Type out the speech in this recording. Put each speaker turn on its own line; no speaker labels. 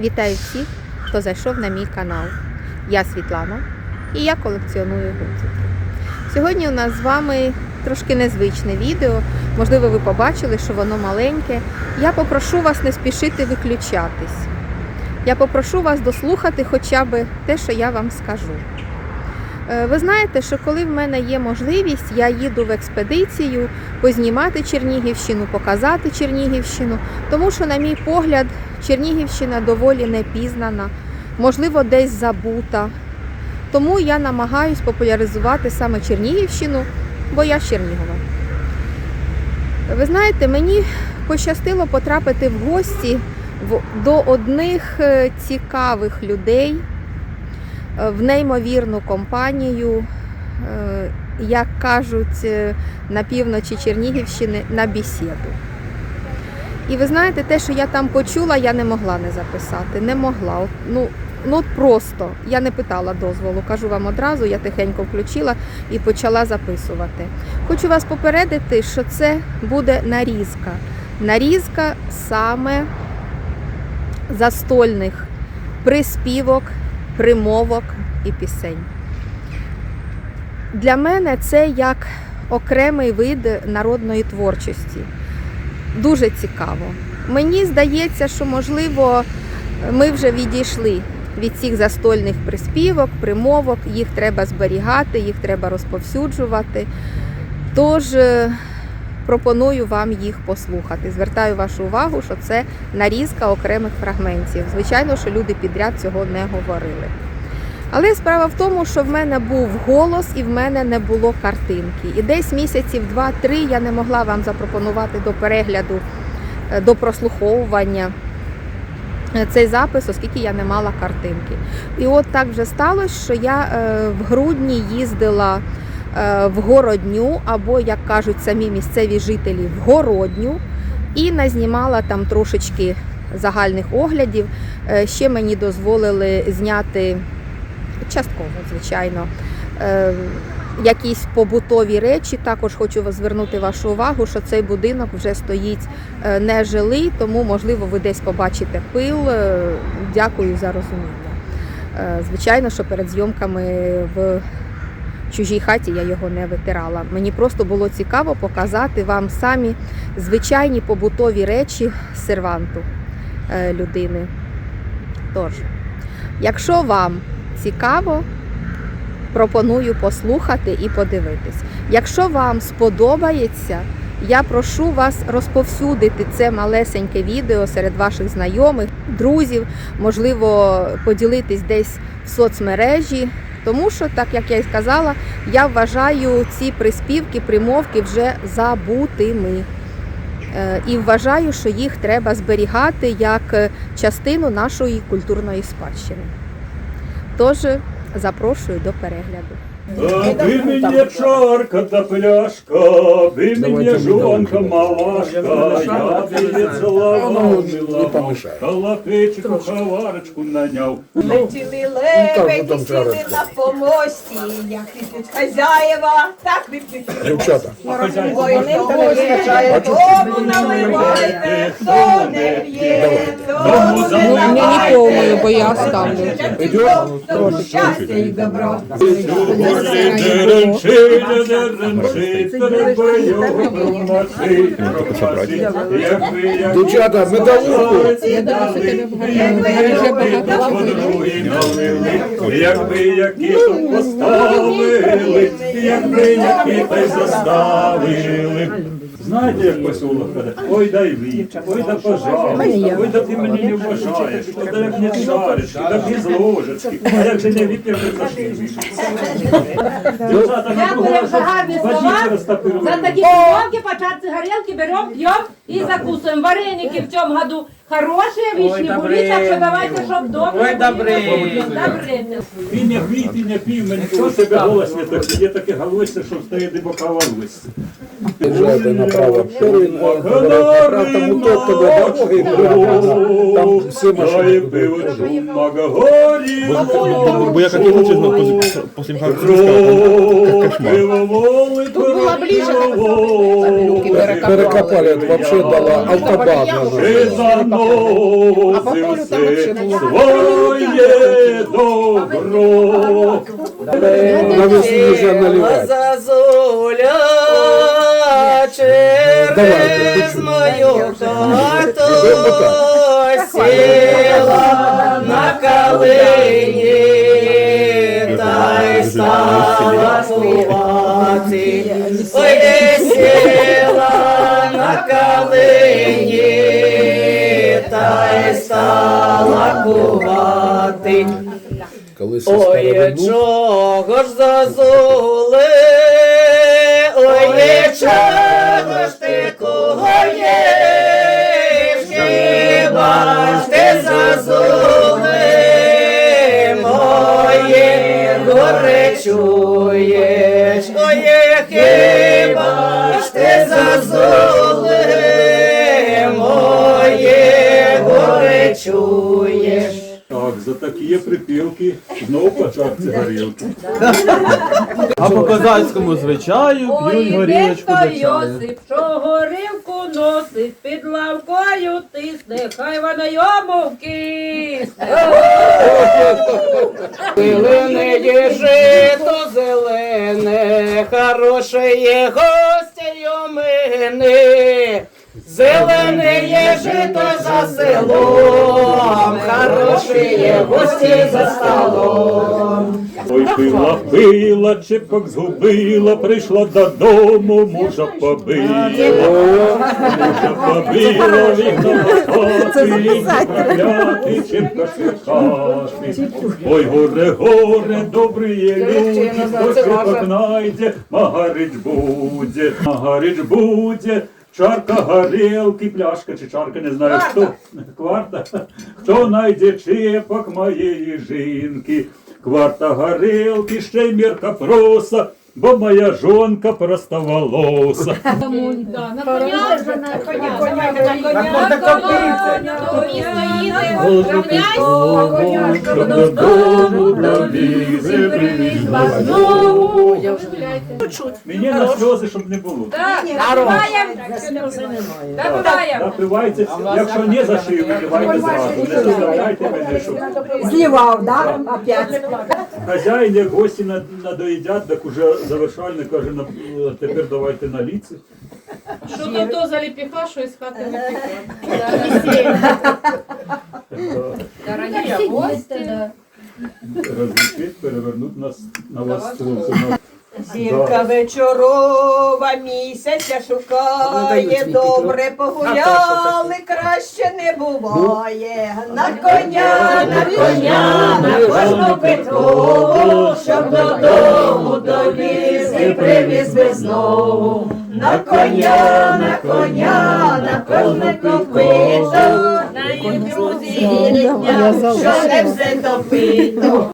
Вітаю всіх, хто зайшов на мій канал. Я Світлана і я колекціоную гудзики. Сьогодні у нас з вами трошки незвичне відео. Можливо, ви побачили, що воно маленьке. Я попрошу вас не спішити виключатись. Я попрошу вас дослухати хоча б те, що я вам скажу. Е, Ви знаєте, що коли в мене є можливість, я їду в експедицію познімати Чернігівщину, показати Чернігівщину, тому що, на мій погляд, Чернігівщина доволі непізнана, можливо, десь забута. Тому я намагаюсь популяризувати саме Чернігівщину, бо я з Чернігова. Ви знаєте, мені пощастило потрапити в гості до одних е, цікавих людей е, в неймовірну компанію, е, як кажуть на півночі Чернігівщини, на бесіду. І ви знаєте, те, що я там почула, я не могла не записати. Не могла. Ну, ну просто. Я не питала дозволу, кажу вам одразу, я тихенько включила і почала записувати. Хочу вас попередити, що це буде нарізка. Нарізка саме застольних приспівок, примовок і пісень. Для мене це як окремий вид народної творчості. Дуже цікаво. Мені здається, що можливо ми вже відійшли від цих застольних приспівок, примовок, їх треба зберігати, їх треба розповсюджувати. Тож е, пропоную вам їх послухати. Звертаю вашу увагу, що це нарізка окремих фрагментів. Звичайно, що люди підряд цього не говорили. Але справа в тому, що в мене був голос і в мене не було картинки. І десь місяців два-три я не могла вам запропонувати до перегляду, е, до прослуховування е, цей запис, оскільки я не мала картинки. І от так вже сталося, що я е, в грудні їздила в Городню, або, як кажуть самі місцеві жителі, в Городню, і назнімала там трошечки загальних оглядів. Ще мені дозволили зняти частково, звичайно. Е, Якісь побутові речі. Також хочу звернути вашу увагу, що цей будинок вже стоїть е, нежилий, тому, можливо, ви десь побачите пил. Е, Дякую за розуміння. Е, Звичайно, що перед зйомками в чужій хаті я його не витирала. Мені просто було цікаво показати вам самі звичайні побутові речі серванту людини. Тож, якщо вам цікаво, пропоную послухати і подивитись. Якщо вам сподобається, я прошу вас розповсюдити це малесеньке відео серед ваших знайомих, друзів, можливо, поділитись десь в соцмережі. Тому що, так як я і сказала, я вважаю ці приспівки, примовки вже забутими. Е, І вважаю, що їх треба зберігати як е, частину нашої культурної спадщини. Тож запрошую до перегляду.
Аби мені чарка та пляшка, аби мені жонка малашка, я би від зламила, калапичку, хаварочку наняв.
Летіли лебеді, сіли на помості, як вип'ють хазяєва, так вип'ють і
Дівчата.
Не вистачає, тому наливайте, хто не п'є, тому не
Мені не повною, бо я ставлю.
Щастя і добро.
Дівчата, медалурку.
Якби які поставили, якби які та й заставили. Знаєте, як посілок каже, ой дай віч, ой да пожалуйста, ой да ти мені не вважаєш, ой да як не шаришки, да без ложечки, а як же не вітер притащиш. Дівчата, на
Дякую за гарні слова. За такі пивонки, по чарці горілки берем, пьем и закусываем. Вареники в цьому году хорошие, вишні були, так що давайте, щоб добре. Ой, добре. Добре.
Ти не пій, ти не пій, мені чого тебе голос не такий, є таке голосся, що встає дибокава листя.
Езжайте направо. Первый направо, там утоп тебе дороги, там все машины.
Бо я хотел честно, после, после Михаила Косинского, как кошмар.
Тут
Перекопали, это вообще ще дала автобан.
Чи заносив все своє добро.
На весні вже наливати.
Зазуля через мою хату сіла на калині та й стала сувати. Ой, де сіла на калині
со
Ой, чого ж зазули, ой, чого ж ти куєш, хіба ж ти зазули, моє горе чуєш, ой, хіба ж ти зазули, моє горе чуєш.
Так, за такі припілки знову по чарці горілки.
А по козацькому звичаю п'ють горілочку до чаю.
Йосип, що горілку носить, під лавкою тисне, хай вона йому вкисне.
Зелене є жито зелене, хороше є гостя мене. Зелене є жито за селом, хороше є гості за столом.
Ой, пила, пила, чіпок згубила, прийшла додому, мужа побила. Мужа побила, вікна постати, проклятий, чіпка шикати. Ой, горе, горе, добрі люди, хто чіпок знайде, магарич буде, магарич буде. Чарка горілки, пляшка чи чарка, не знаю хто. Кварта. Хто найде чепок моєї жінки? Кварта горілки, ще й мірка проса, бо моя жонка просто волоса. Щоб додому довізи привізла знову. Мені на сльози, щоб не було.
Так. Напиваємо.
Напивайте, якщо не за шию, напивайте зразу. Не заставляйте мене, щоб
Зливав, да? Опять.
хазяїн, як гості на- надоїдять, так уже завершальний каже, «На- тепер давайте на ліці.
Що то то за ліпіха, що із хати не
Розлічить, перевернуть нас на вас стул.
Зірка вечорова місяця шукає, добре погуляли, краще не буває. На коня, на коня, на кожну Петрову, щоб додому довіз і привіз би знову. На коня, на коня, на кожне копито, на їх друзі, що не все топито.